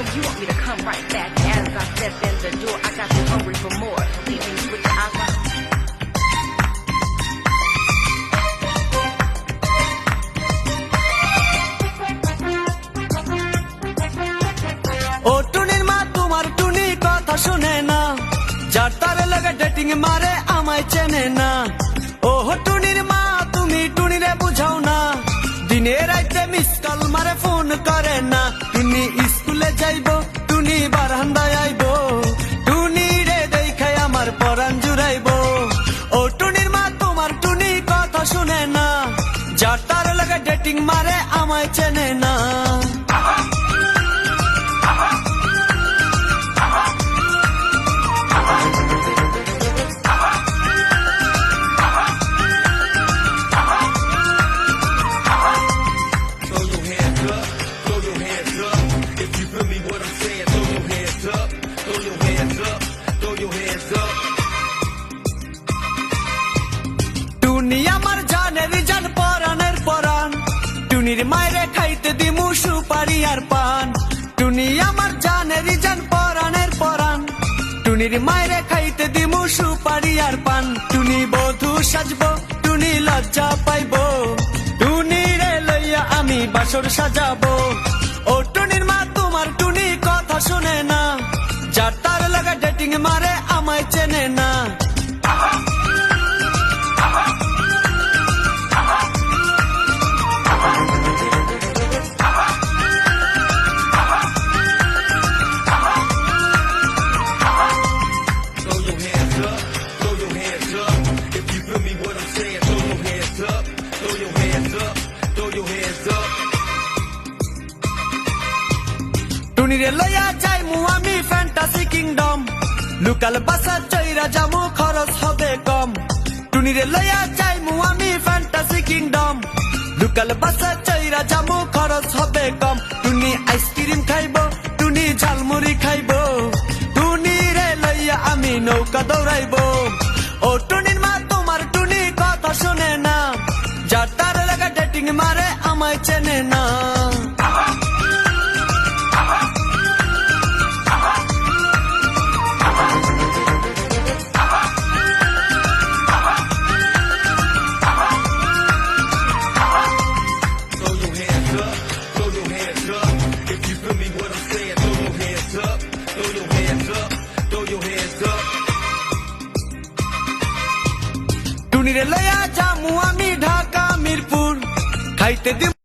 room, you want me to come right back. As I step in the door, I got you hungry for more. Leaving you with your eyes wide ও টুনির মা তোমার টুনি কথা শুনে না যার তার লাগে ডেটিং মারে আমায় চেনে না ও টুনির মা তুমি টুনিরে বুঝাও না দিনে রাইতে মিস কল মারে ফোন করে যাইব টুনি বারান্দায় আইব। টুনি রে দেখাই আমার পরাণ জুড়াইব। ও টুনির মা, তোমার টুনি কথা শুনে না। যার তার লাগে ডেটিং মারে, আমায় চেনে না। টুনির মায়েরে খাইতে দিমু সুপারি আর পান। টুনি আমার জানের জান পরানের পরান টুনির মায়েরে খাইতে দিমু সুপারি আর পান। টুনি বধু সাজবো, টুনি লজ্জা পাইবো। টুনি রে লইয়া আমি বাসর সাজাবো। ও টুনির মা, তোমার টুনি কথা শুনে না। যার তার লাগা ডেটিং মারে, আমায় চেনে না। টুনিরে লইয়া মু, আমি ফ্যান্টাসি কিংডম লোকাল বাসা খরচ হবে কম। টুনিরে লইয়া যাই মু, আমি ফ্যান্টাসি কিংডম লোকাল বাসা খরচ হবে কম। টুনি আইসক্রিম খাইব, টুনি ঝালমুড়ি খাইব। টুনি রে লইয়া আমি নৌকা দৌড়াইব। ও টুনির মা, তোমার টুনি কথা শুনে না। যার তার লাগা ডেটিং মারে, আমায় চেনে না। What I'm saying, throw your hands up, throw your hands up, throw your hands up. টুনিরে লয়া যামু আমি ঢাকা মিরপুর খাইতে দিব